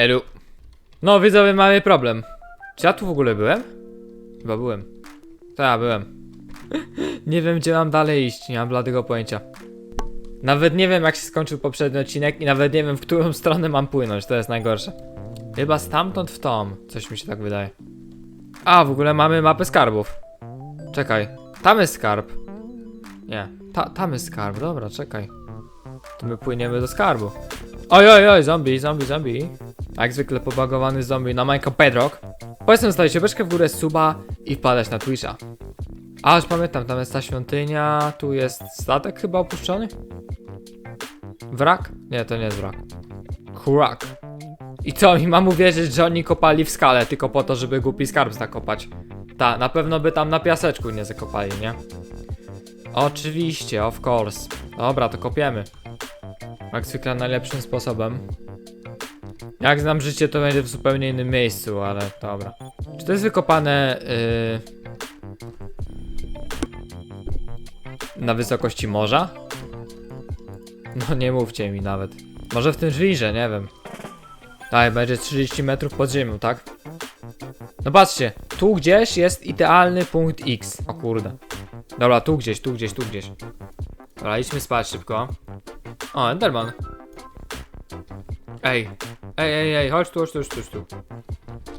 Elu. No, widzowie, mamy problem. Czy ja tu w ogóle byłem? Chyba byłem. Tak, byłem. nie wiem, gdzie mam dalej iść, nie mam bladego pojęcia. Nawet nie wiem, jak się skończył poprzedni odcinek i nawet nie wiem, w którą stronę mam płynąć, to jest najgorsze. Chyba stamtąd w tom, coś mi się tak wydaje. A, w ogóle mamy mapę skarbów. Czekaj, tam jest skarb. Nie, ta, tam jest skarb, dobra, czekaj. To my płyniemy do skarbu. Oj, oj, oj, zombie, zombie, zombie. Jak zwykle pobagowany zombie na Minecraft Bedrock. Polecam zostawić beczkę w górę suba i wpadać na Twitcha. A, już pamiętam, tam jest ta świątynia, tu jest statek chyba opuszczony? Wrak? Nie, to nie jest wrak. Krak. I co, mi mam uwierzyć, że oni kopali w skale tylko po to, żeby głupi skarb zakopać? Ta, na pewno by tam na piaseczku nie zakopali, nie? Oczywiście, of course. Dobra, to kopiemy. Jak zwykle najlepszym sposobem. Jak znam życie, to będzie w zupełnie innym miejscu, ale dobra. Czy to jest wykopane yy... na wysokości morza? No nie mówcie mi nawet. Może w tym żwirze, nie wiem. Tak, będzie 30 metrów pod ziemią, tak? No patrzcie, tu gdzieś jest idealny punkt X. O kurde. Dobra, tu gdzieś, tu gdzieś, tu gdzieś. Dobra, idźmy spać szybko. O, Enderman. Ej, ej, ej, ej, chodź tu, chodź tu, chodź tu.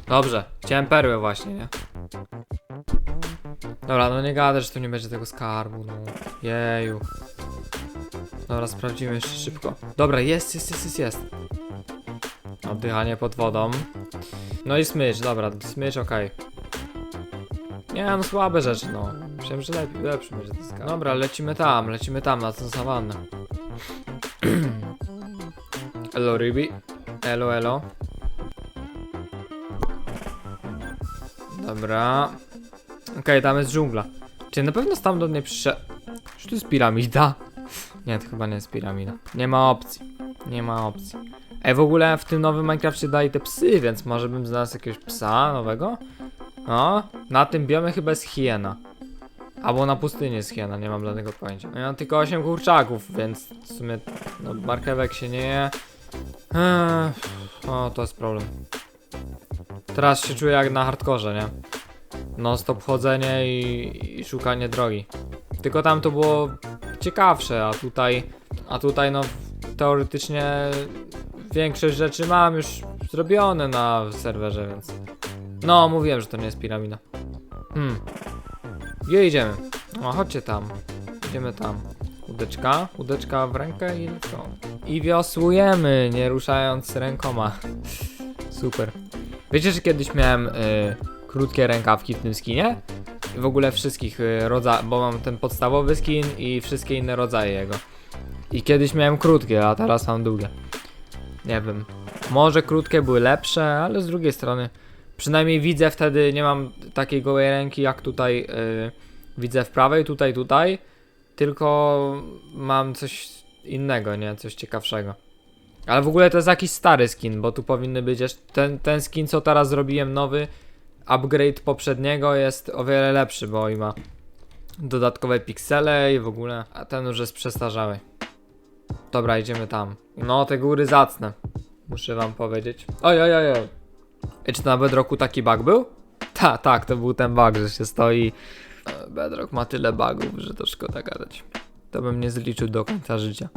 Dobrze, chciałem perłę właśnie, nie? Dobra, no nie gadaj, że tu nie będzie tego skarbu, no. Jeju. Dobra, sprawdzimy jeszcze szybko. Dobra, jest, jest, jest, jest, jest. Oddychanie pod wodą. No i smycz, dobra, smycz, okej. Nie, no słabe rzeczy, no. Myślałem, że lepiej, lepszy będzie to skarb. Dobra, lecimy tam, lecimy tam, na tę sawannę. Elo, rybi. Elo, elo. Dobra. Okej, tam jest dżungla. Czy na pewno stamtąd nie przyszedł? Czy to jest piramida? Nie, to chyba nie jest piramida. Nie ma opcji. Nie ma opcji. Ej, w ogóle w tym nowym Minecrafcie dali te psy, więc może bym znalazł jakiegoś psa nowego? No, na tym biomie chyba jest hiena. Albo na pustyni jest hiena, nie mam żadnego pojęcia. No ja mam tylko 8 kurczaków, więc w sumie no, marchewek się nie je. Eee, o, to jest problem. Teraz się czuję jak na hardkorze, nie? Non stop chodzenie i, i szukanie drogi. Tylko tam to było ciekawsze, a tutaj, a tutaj no teoretycznie większość rzeczy mam już zrobione na serwerze, więc no mówiłem, że to nie jest piramida. Hmm. Gdzie idziemy? No chodźcie tam. Idziemy tam. Łódeczka, łódeczka w rękę i co? I wiosłujemy, nie ruszając rękoma. Super. Wiecie, że kiedyś miałem y, krótkie rękawki w tym skinie? I w ogóle wszystkich y, rodzajów, bo mam ten podstawowy skin i wszystkie inne rodzaje jego. I kiedyś miałem krótkie, a teraz mam długie. Nie wiem. Może krótkie były lepsze, ale z drugiej strony przynajmniej widzę wtedy, nie mam takiej gołej ręki jak tutaj y, widzę w prawej, tutaj, tutaj. Tylko mam coś innego, nie? Coś ciekawszego. Ale w ogóle to jest jakiś stary skin, bo tu powinny być jeszcze ten, ten skin, co teraz zrobiłem nowy, upgrade poprzedniego jest o wiele lepszy, bo i ma dodatkowe piksele i w ogóle, a ten już jest przestarzały. Dobra, idziemy tam. No, te góry zacne. Muszę wam powiedzieć. Oj, oj, oj, oj. Ej, Czy na Bedrocku taki bug był? Ta, tak, to był ten bug, że się stoi. E, Bedrock ma tyle bugów, że to szkoda gadać. To bym nie zliczył do końca życia.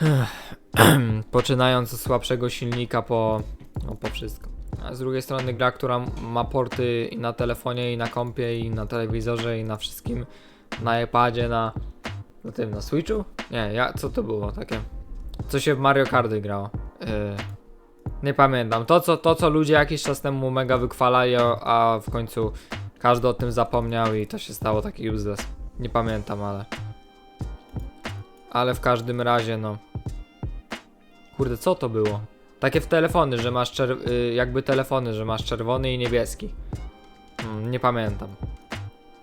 Poczynając od słabszego silnika po, no, po wszystko. A z drugiej strony gra, która ma porty i na telefonie, i na kompie, i na telewizorze, i na wszystkim. Na iPadzie, na... Na tym, na Switchu? Nie, ja, co to było takie? Co się w Mario Karty grało? Yy, nie pamiętam. To co, to, co ludzie jakiś czas temu mega wykwalali, a- a w końcu każdy o tym zapomniał i to się stało taki useless. Nie pamiętam, ale... Ale w każdym razie, no... Kurde, co to było? Takie w telefony, że masz y, jakby telefony, że masz czerwony i niebieski. Mm, nie pamiętam.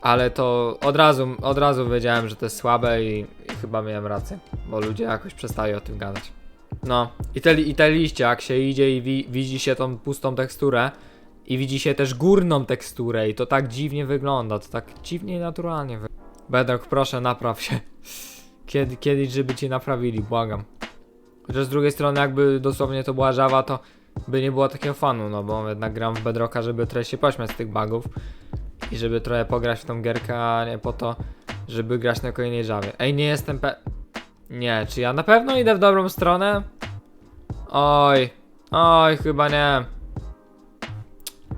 Ale to od razu, od razu wiedziałem, że to jest słabe i, i chyba miałem rację, bo ludzie jakoś przestali o tym gadać. No, i te, i te liście, jak się idzie i wi- widzi się tą pustą teksturę i widzi się też górną teksturę i to tak dziwnie wygląda, to tak dziwnie i naturalnie wygląda. Bedrock, proszę, napraw się. Kiedy, kiedyś, żeby ci naprawili, błagam. Chociaż z drugiej strony, jakby dosłownie to była Java, to by nie było takiego fanu, no bo jednak gram w Bedrocka, żeby trochę się pośmiać z tych bugów i żeby trochę pograć w tą gierkę, a nie po to, żeby grać na kolejnej żawie. Ej, nie jestem pe... Nie, czy ja na pewno idę w dobrą stronę? Oj, oj, chyba nie.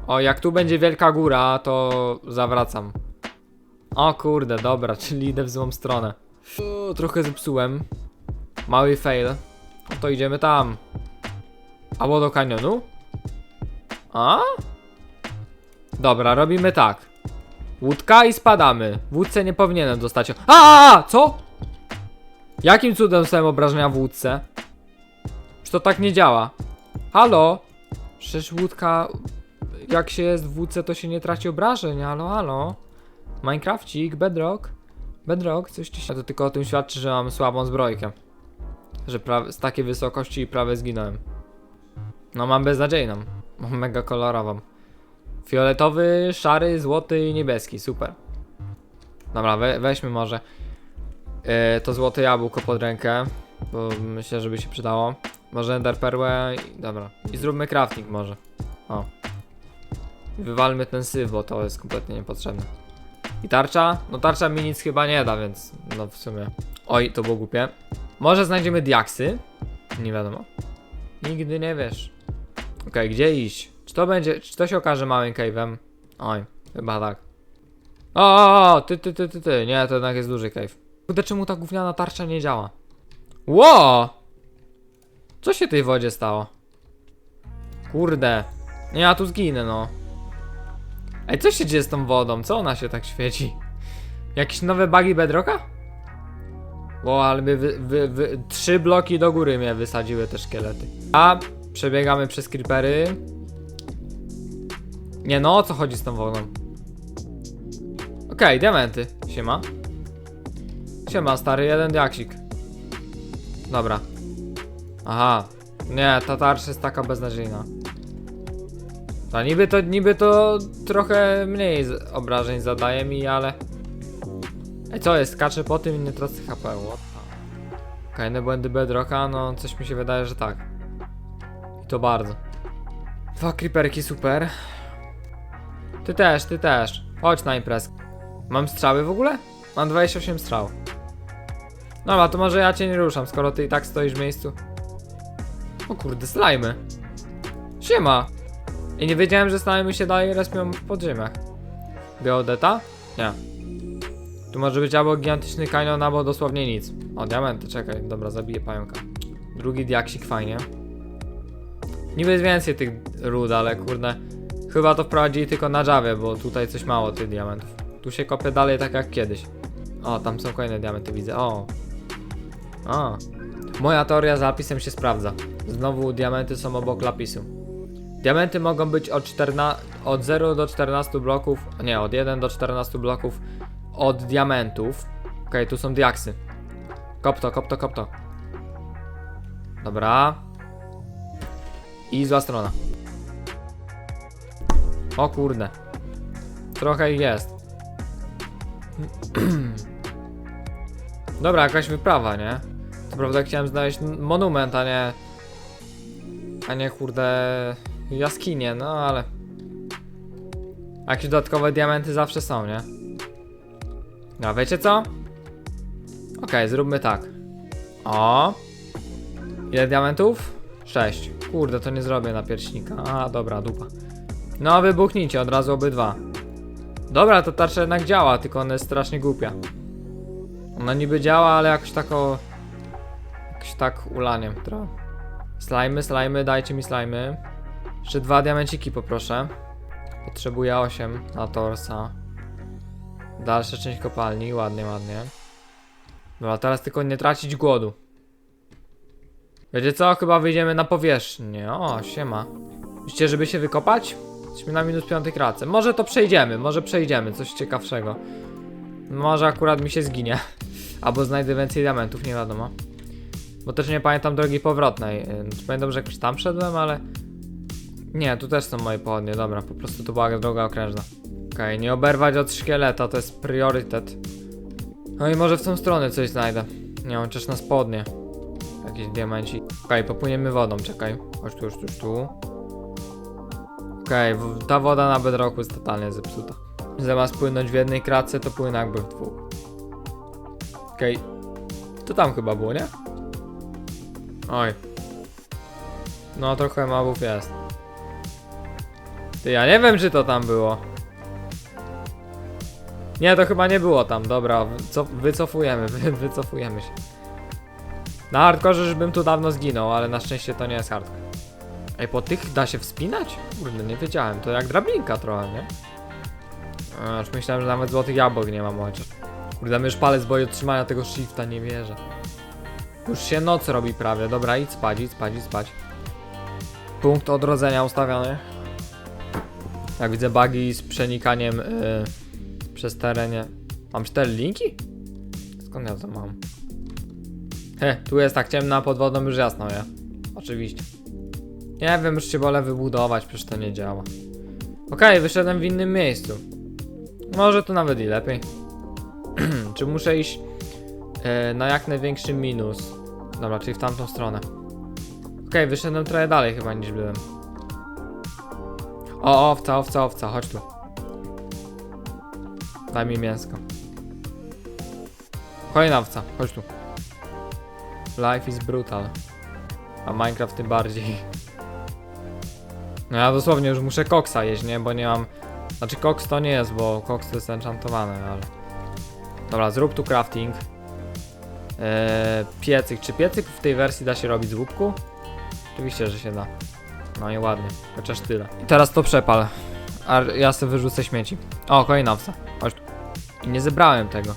O, jak tu będzie wielka góra, to zawracam. O kurde, dobra, czyli idę w złą stronę. Trochę zepsułem. Mały fail. No to idziemy tam. Albo do kanionu? A? Dobra, robimy tak. Łódka i spadamy. W łódce nie powinienem dostać. A, co? Jakim cudem dostałem obrażenia w łódce? Czy to tak nie działa? Halo? Przecież łódka... Jak się jest w łódce, to się nie traci obrażeń. Halo, halo? Minecrafcik, Bedrock? Bedrock, coś ci się... To tylko o tym świadczy, że mam słabą zbrojkę. Że pra... z takiej wysokości prawie zginąłem. No mam beznadziejną. Mam mega kolorową. Fioletowy, szary, złoty i niebieski, super. Dobra, we, weźmy może yy, to złote jabłko pod rękę, bo myślę, żeby się przydało. Może ender perłę i dobra. I zróbmy crafting może. O. Wywalmy ten syf, bo to jest kompletnie niepotrzebne. I tarcza? No tarcza mi nic chyba nie da, więc no w sumie. Oj, to było głupie. Może znajdziemy diaksy? Nie wiadomo. Nigdy nie wiesz. Okej, gdzie iść? Czy to będzie, czy to się okaże małym cave'em? Oj, chyba tak. O, ty, ty, ty, ty, ty, nie, to jednak jest duży cave. Kurde, czemu ta gówniana tarcza nie działa? Ło! Co się tej wodzie stało? Kurde. Nie, ja tu zginę, no. Ej, co się dzieje z tą wodą? Co ona się tak świeci? Jakieś nowe bugi bedrocka? Ło, ale by wy, wy, wy, trzy bloki do góry mnie wysadziły te szkielety. A przebiegamy przez creepery. Nie no, o co chodzi z tą wodą? Okej, diamenty. Siema. Siema, stary, jeden diaksik. Dobra. Aha. Nie, ta tarcza jest taka beznadziejna. No niby to, niby to trochę mniej obrażeń zadaje mi, ale... Ej, co jest? Skaczę po tym i nie tracę HP. What błędy Bedrocka? No, coś mi się wydaje, że tak. I to bardzo. Dwa creeperki, super. Ty też, ty też. Chodź na imprezkę. Mam strzały w ogóle? Mam 28 strzał. Dobra, to może ja cię nie ruszam, skoro ty i tak stoisz w miejscu. O kurde, slajmy. Siema. I nie wiedziałem, że slajmy się dalej respią w podziemiach. Geodeta? Nie. Tu może być albo gigantyczny kanion, albo dosłownie nic. O, diamenty, czekaj, dobra, zabiję pająka. Drugi diaksik, fajnie. Niby jest więcej tych ród, ale kurde. Chyba to wprowadzili tylko na Javie, bo tutaj coś mało tych diamentów. Tu się kopie dalej tak jak kiedyś. O, tam są kolejne diamenty, widzę. O. O. Moja teoria z lapisem się sprawdza. Znowu diamenty są obok lapisu. Diamenty mogą być od, 14, od 0 do 14 bloków, nie, od 1 do 14 bloków od diamentów. Okej, tu są diaksy. Kop to, kop to, kop to. Dobra. I zła strona. O kurde. Trochę ich jest. Dobra, jakaś wyprawa, nie? Co prawda chciałem znaleźć monument, a nie... A nie kurde... Jaskinie, no ale... Jakieś dodatkowe diamenty zawsze są, nie? No, wiecie co? Okej, zróbmy tak. O! Ile diamentów? 6. Kurde, to nie zrobię na pierśnika. A, dobra, dupa. No, wybuchnijcie od razu obydwa. Dobra, to tarcza jednak działa, tylko ona jest strasznie głupia. Ona niby działa, ale jakoś tako... Jakoś tak ulaniem trochę. Slajmy, slajmy, dajcie mi slajmy. Jeszcze dwa diamenciki poproszę. Potrzebuję 8 na torsa. Dalsza część kopalni, ładnie, ładnie. Dobra, teraz tylko nie tracić głodu. Wiecie co? Chyba wyjdziemy na powierzchnię. O, siema. Myślicie, żeby się wykopać? Jesteśmy na minus piątej kratce. Może to przejdziemy, może przejdziemy, coś ciekawszego. Może akurat mi się zginie. Albo znajdę więcej diamentów, nie wiadomo. Bo też nie pamiętam drogi powrotnej. Pamiętam, że jakoś tam szedłem, ale... Nie, tu też są moje pochodnie, dobra, po prostu to była droga okrężna. Okej, nie oberwać od szkieleta, to jest priorytet. No i może w tą stronę coś znajdę. Nie, chociaż na spodnie. Jakieś diamenci. Okej, popłyniemy wodą, czekaj. Chodź tu, już tu, tu. Okej, w- ta woda na bedrocku jest totalnie zepsuta. Zamiast płynąć w jednej kratce, to płynę jakby w dwóch. Okej. To tam chyba było, nie? Oj. No trochę małów jest. Ty, ja nie wiem czy to tam było. Nie, to chyba nie było tam, dobra, co, wycofujemy, wy, wycofujemy się. Na hardkorze już bym tu dawno zginął, ale na szczęście to nie jest hardcore. Ej, po tych da się wspinać? Kurde, nie wiedziałem, to jak drabinka trochę, nie? A, już myślałem, że nawet złotych jabłek nie mam chociaż. Kurde, mi już palec boi otrzymania tego shifta, nie wierzę. Już się noc robi prawie, dobra, idź spać, idź spać, idź spać. Punkt odrodzenia ustawiony. Jak widzę bugi z przenikaniem yy, przez terenie. Mam cztery linki? Skąd ja to mam? He, tu jest tak ciemno, a pod wodą już jasno, nie? Oczywiście. Nie wiem, już się wolę wybudować, przecież to nie działa. Okej, wyszedłem w innym miejscu. Może tu nawet i lepiej. Czy muszę iść e, na jak największy minus? Dobra, czyli w tamtą stronę. Okej, wyszedłem trochę dalej chyba niż byłem. O, owca, owca, owca, chodź tu. Daj mi mięsko. Kolejna owca, chodź tu. Life is brutal. A Minecraft tym bardziej. No ja dosłownie już muszę koksa jeść, nie? Bo nie mam... Znaczy koks to nie jest, bo koks to jest enchantowany, ale... Dobra, zrób tu crafting. Eee, piecyk. Czy piecyk w tej wersji da się robić z łupku? Oczywiście, że się da. No i ładnie, chociaż tyle. I teraz to przepal. A ja sobie wyrzucę śmieci. O, kolejna owca. Chodź tu. I nie zebrałem tego.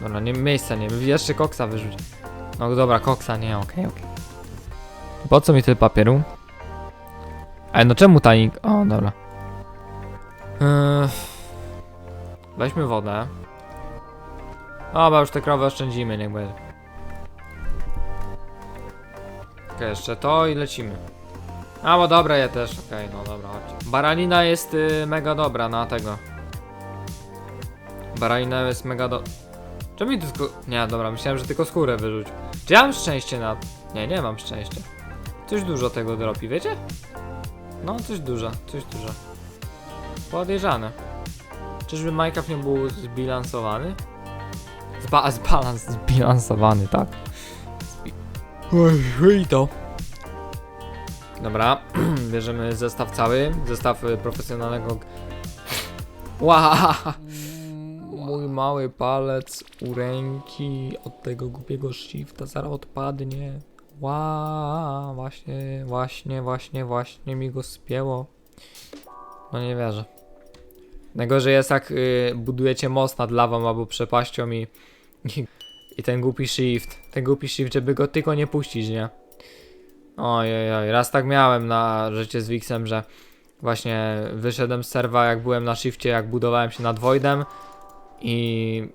Dobra, nie miejsca nie. Jeszcze koksa wyrzuć. No dobra, koksa nie, okej, okej. Po co mi tyle papieru? Ale no czemu tanik? O, dobra. Eee, weźmy wodę. Dobra, już te krowy oszczędzimy, niech będzie. Okej, jeszcze to i lecimy. A, bo dobra, ja też, okej, no dobra, chodźcie. Baranina jest y, mega dobra na tego. Baranina jest mega do... Czemu mi tylko... Nie, dobra, myślałem, że tylko skórę wyrzuć. Czy ja mam szczęście na... Nie, nie mam szczęścia. Coś dużo tego dropi, wiecie? No, coś dużo, coś dużo. Podejrzane. Czyżby Minecraft nie był zbilansowany? Zba zbalans, zbilansowany, tak. Zbi Oj, to. Dobra, bierzemy zestaw cały, zestaw y, profesjonalnego. Ła! Mój mały palec u ręki od tego głupiego shifta zaraz odpadnie. Ła! Właśnie, właśnie, właśnie, właśnie mi go spięło. No nie wierzę. Najgorzej jest jak y, budujecie most nad lawą albo przepaścią i, i, i ten głupi shift. Ten głupi shift, żeby go tylko nie puścić, nie? Ojej, oj, raz tak miałem na życie z Wixem, że właśnie wyszedłem z serwa jak byłem na shifcie, jak budowałem się nad Voidem i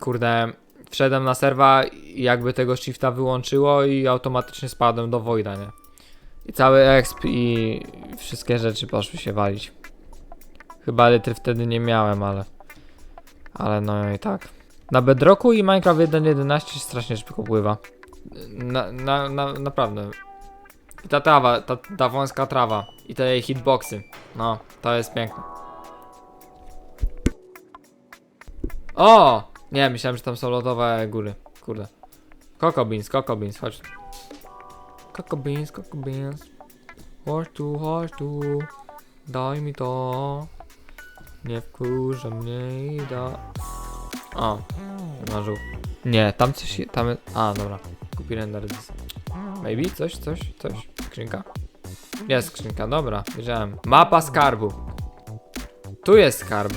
kurde, wszedłem na serwa i jakby tego shifta wyłączyło i automatycznie spadłem do Voida, nie? I cały exp i wszystkie rzeczy poszły się walić. Chyba litry wtedy nie miałem, ale ale no i tak. Na Bedrocku i Minecraft 1.11 strasznie szybko pływa. Na, na, na, naprawdę. I ta trawa, ta, ta wąska trawa. I te hitboxy. No, to jest piękne. O! Nie, myślałem, że tam są lodowe góry. Kurde. Coco beans, coco beans, chodź. Coco beans, coco beans. Chodź tu, chodź tu. Daj mi to. Nie wkurza mnie i da. O, marzył. Nie, tam coś, tam, a dobra. Kupi render. Maybe? Coś, coś, coś. Skrzynka? Jest skrzynka, dobra, wiedziałem. Mapa skarbu. Tu jest skarb.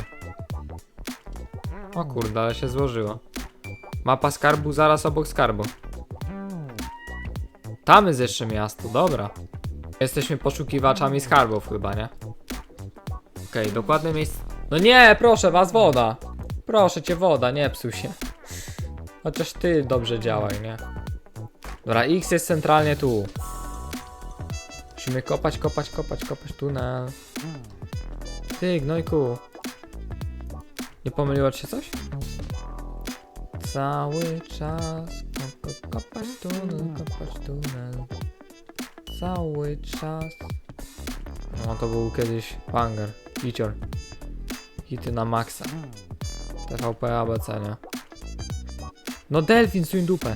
O kurde, ale się złożyło. Mapa skarbu zaraz obok skarbu. Tam jest jeszcze miasto, dobra. Jesteśmy poszukiwaczami skarbów chyba, nie? Okej, dokładne miejsce. No nie, proszę was, woda. Proszę cię, woda, nie psuj się. Chociaż ty dobrze działaj, nie? Dobra, X jest centralnie tu. Musimy kopać, kopać, kopać, kopać tunel. Ty, gnojku. Nie pomyliło ci się coś? Cały czas. Ko, ko, kopać tunel, kopać tunel. Cały czas. No to był kiedyś banger, hicior. Hity na maksa. TVP ABC, nie? No delfin, suń dupę.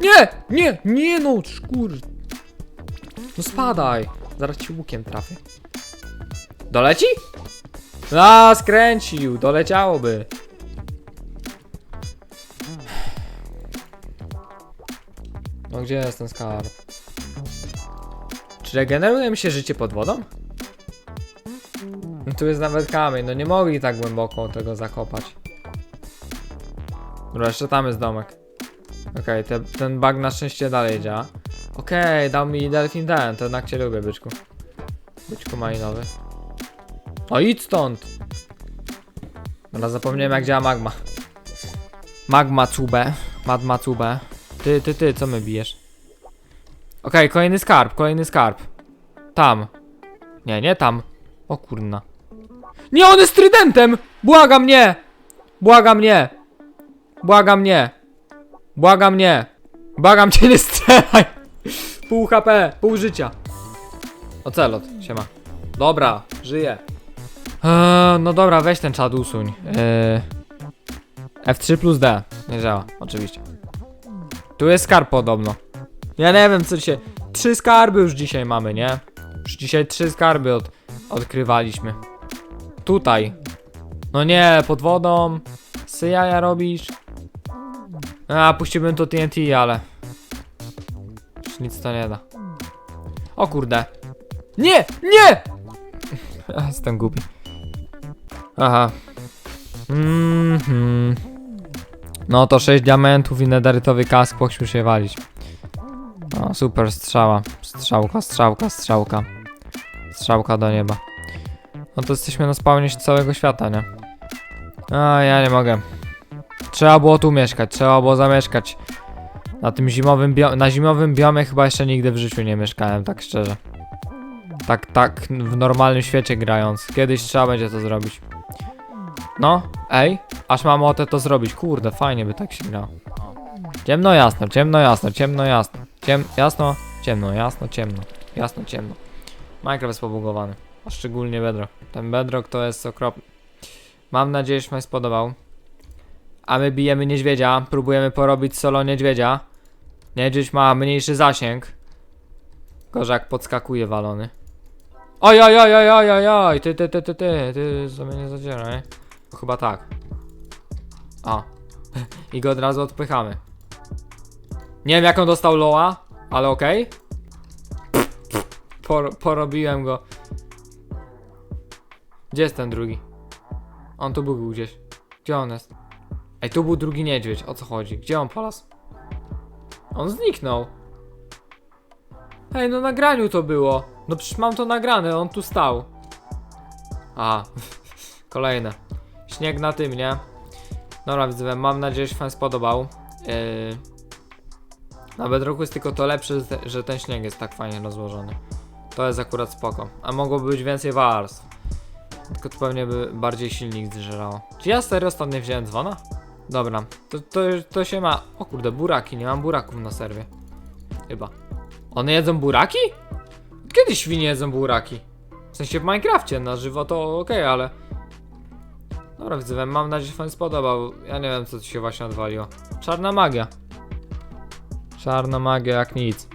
Nie! Nie! Nie no, szkur. No spadaj. Zaraz ci łukiem trafię. Doleci? A, skręcił. Doleciałoby. No gdzie jest ten skarb? Czy regeneruje mi się życie pod wodą? No tu jest nawet kamień, no nie mogli tak głęboko tego zakopać. Dobra, jeszcze tam jest domek. Okej, te, ten bug na szczęście dalej działa. Okej, dał mi Delfin Den, to jednak cię lubię, byczku. Byczku malinowy. O, idź stąd! Dobra, zapomniałem jak działa magma. Magma cube. Magma cube. Ty, ty, ty, co my bijesz? Okej, kolejny skarb, kolejny skarb. Tam. Nie, nie tam. O kurna. Nie, on jest trydentem! Błagam nie! Błagam nie! Błagam nie! Błagam nie! Błagam cię, nie strzelaj! Pół HP, pół życia. Ocelot, siema. Dobra, żyję. Eee, no dobra, weź ten czad usuń. Eee, F3 plus D. Nie działa, oczywiście. Tu jest skarb podobno. Ja nie wiem co dzisiaj. Trzy skarby już dzisiaj mamy, nie? Już dzisiaj trzy skarby od, odkrywaliśmy. Tutaj. No nie, pod wodą. Sy jaja robisz. A, puściłbym to TNT, ale... Już nic to nie da. O kurde. Nie! Nie! Jestem głupi. Aha. Mhm. No to 6 diamentów i nederytowy kask, pochśmy się walić. O, super strzała. Strzałka, strzałka, strzałka. Strzałka do nieba. No to jesteśmy na spawnie całego świata, nie? A, ja nie mogę. Trzeba było tu mieszkać, trzeba było zamieszkać. Na tym zimowym bio- na zimowym biomie chyba jeszcze nigdy w życiu nie mieszkałem, tak szczerze. Tak, tak, w normalnym świecie grając. Kiedyś trzeba będzie to zrobić. No, ej, aż mam ochotę to zrobić. Kurde, fajnie by tak się grało. Ciemno, jasno, ciemno, jasno, ciemno, jasno. Ciem, jasno, ciemno, jasno, ciemno. Jasno, ciemno. Minecraft jest pobugowany. A szczególnie Bedrock. Ten Bedrock to jest okropny. Mam nadzieję, że Wam spodobał. A my bijemy niedźwiedzia. Próbujemy porobić solo niedźwiedzia. Niedźwiedź ma mniejszy zasięg. Gorzej jak podskakuje walony. Oj, oj, oj, oj, oj, oj, oj, ty, ty, ty, ty, ty, ty sobie nie zadzieraj. Chyba tak. O. I go od razu odpychamy. Nie wiem jak on dostał loa, ale okej. Por, porobiłem go. Gdzie jest ten drugi? On tu był gdzieś. Gdzie on jest? Ej, tu był drugi niedźwiedź. O co chodzi? Gdzie on polas? On zniknął. Ej, no nagraniu to było. No przecież mam to nagrane, on tu stał. A, kolejne. Śnieg na tym, nie? Dobra, widzę, mam nadzieję, że się wam spodobał. Yy... Na bedrocku jest tylko to lepsze, że ten śnieg jest tak fajnie rozłożony. To jest akurat spoko. A mogłoby być więcej warstw. Tylko to pewnie by bardziej silnik zżerało. Czy ja serio stąd nie wziąłem dzwona? Dobra, to, to, to się ma... O kurde, buraki, nie mam buraków na serwie. Chyba. One jedzą buraki? Kiedy świnie jedzą buraki? W sensie w Minecrafcie, na żywo to okej, ale... Dobra, widzę, mam nadzieję, że wam spodobał. Ja nie wiem, co tu się właśnie odwaliło. Czarna magia. Czarna magia jak nic.